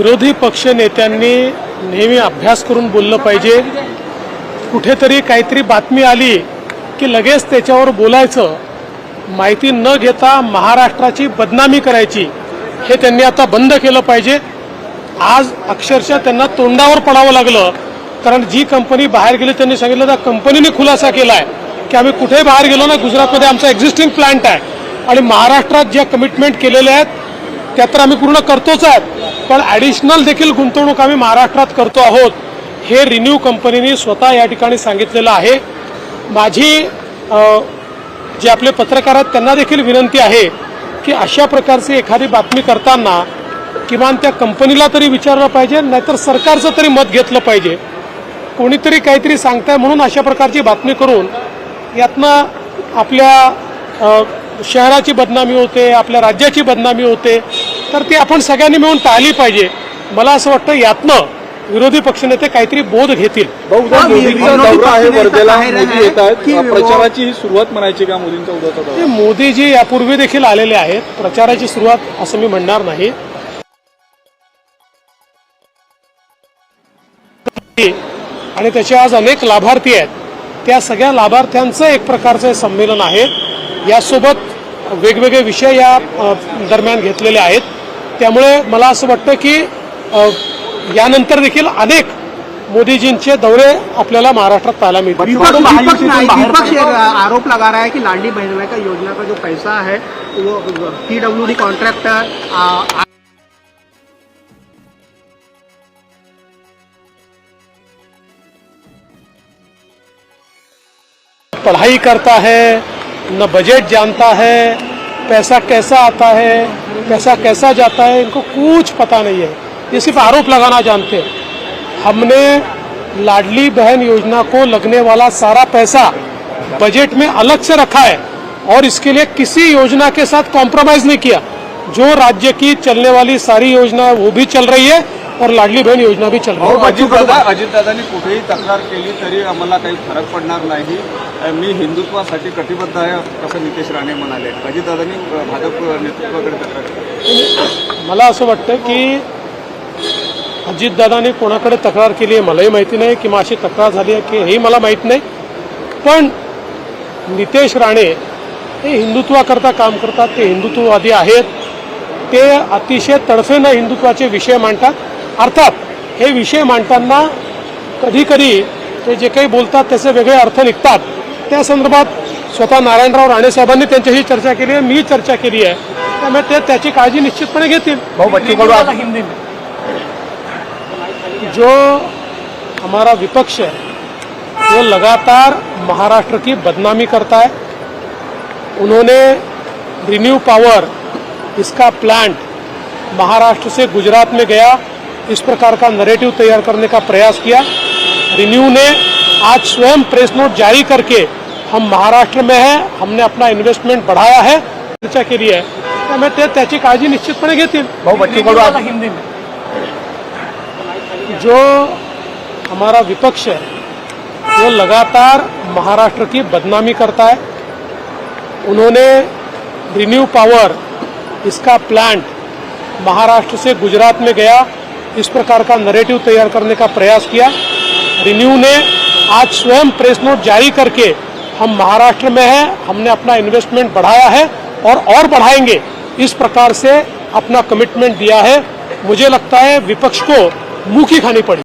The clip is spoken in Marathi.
विरोधी पक्ष नेत्यांनी नेहमी अभ्यास करून बोललं पाहिजे. कुठेतरी काहीतरी बातमी आली की लगेच त्याच्यावर बोलायचं. माहिती न घेता महाराष्ट्राची बदनामी करायची. हे त्यांनी आता बंद केलं पाहिजे. आज अक्षरशः त्यांना तोंडावर पडावं लागलं. कारण जी कंपनी बाहेर गेली त्यांनी सांगितलं त्या कंपनीने खुलासा केला आहे की आम्ही कुठेही बाहेर गेलो ना गुजरातमध्ये आमचा एक्झिस्टिंग प्लांट आहे. आणि महाराष्ट्रात ज्या कमिटमेंट केलेल्या आहेत त्या तर आम्ही पूर्ण करतोच आहेत पण ॲडिशनल देखील गुंतवणूक आम्ही महाराष्ट्रात करतो आहोत. हे रिन्यू कंपनीने स्वतः या ठिकाणी सांगितलेलं आहे. माझी जे आपले पत्रकार आहेत त्यांना देखील विनंती आहे की अशा प्रकारची एखादी बातमी करताना किमान त्या कंपनीला तरी विचारलं पाहिजे नाहीतर सरकारचं तरी मत घेतलं पाहिजे. कोणीतरी काहीतरी सांगताय म्हणून अशा प्रकारची बातमी करून यातनं आपल्या शहराची बदनामी होते आपल्या राज्याची बदनामी होते तर ती आपण सगळ्यांनी मिळून टाळली पाहिजे. मला असं वाटतं यातनं विरोधी पक्षनेते काहीतरी बोध घेतील. प्रचाराची ही सुरुवात म्हणायची का मोदींचा मोदीजी यापूर्वी देखील आलेले आहेत. प्रचाराची सुरुवात असं मी म्हणणार नाही. आणि त्याचे आज अनेक लाभार्थी आहेत. त्या सगळ्या लाभार्थ्यांचं एक प्रकारचं संमेलन आहे. यासोबत वेगवेगळे विषय या दरम्यान घेतलेले आहेत. त्यामुळे मला असं वाटतं की यानंतर देखील अनेक मोदीजींचे दौरे आपल्याला महाराष्ट्रात पाहायला मिळतील. आरोप लगा रहा है कि लाडली बहनों का योजना का जो पैसा है वो पीडब्ल्यूडी कॉन्ट्रैक्टर पढ़ाई करता है न बजट जानता है पैसा कैसा आता है पैसा कैसा जाता है इनको कुछ पता नहीं है। ये सिर्फ़ आरोप लगाना जानते हैं। हमने लाडली बहन योजना को लगने वाला सारा पैसा बजट में अलग से रखा है और इसके लिए किसी योजना के साथ कॉम्प्रोमाइज नहीं किया। जो राज्य की चलने वाली सारी योजना है वो भी चल रही है और लाडली बहन योजना भी चल रही है। अजितदादा अजितदादांनी कुठेही तक्रार केली तरी आम्हाला काही फरक पडणार नाही. मी हिंदुत्वासाठी कटिबद्ध आहे असं नितेश राणे म्हणाले. अजितदादांनी भाजप नेतृत्वाकडे तक्रार मला असं वाटतं की अजितदादाने कोणाकडे तक्रार केली आहे मलाही माहिती नाही किंवा अशी तक्रार झाली आहे की हेही मला माहीत नाही. पण नितेश राणे हे हिंदुत्वाकरता काम करतात ते हिंदुत्ववादी आहेत. ते अतिशय तडफेनं हिंदुत्वाचे विषय मांडतात. अर्थात हे विषय मांडताना कधीकधी ते जे काही बोलतात त्याचे वेगळे अर्थ निघतात. त्या संदर्भात स्वतः नारायणराव राणे साहेबांनी त्यांच्याशी चर्चा केली आहे मी चर्चा केली आहे. त्यामुळे ते त्याची काळजी निश्चितपणे घेतील. भाऊ बच्चू कडू जो हमारा विपक्ष है वो लगातार महाराष्ट्र की बदनामी करता है। उन्होंने रिन्यू पावर इसका प्लांट महाराष्ट्र से गुजरात में गया इस प्रकार का नरेटिव तैयार करने का प्रयास किया। रिन्यू ने आज स्वयं प्रेस नोट जारी करके हम महाराष्ट्र में हैं हमने अपना इन्वेस्टमेंट बढ़ाया है चर्चा केली आहे त्यामुळे ते त्याची काळजी निश्चितपणे घेतील। भाऊ बच्चू आज हिंदी में. जो हमारा विपक्ष है वो लगातार महाराष्ट्र की बदनामी करता है। उन्होंने रिन्यू पावर इसका प्लांट महाराष्ट्र से गुजरात में गया इस प्रकार का नरेटिव तैयार करने का प्रयास किया। रिन्यू ने आज स्वयं प्रेस नोट जारी करके हम महाराष्ट्र में हैं, हमने अपना इन्वेस्टमेंट बढ़ाया है और और बढ़ाएँगे। इस प्रकार से अपना कमिटमेंट दिया है। मुझे लगता है विपक्ष को की खानी पड़ी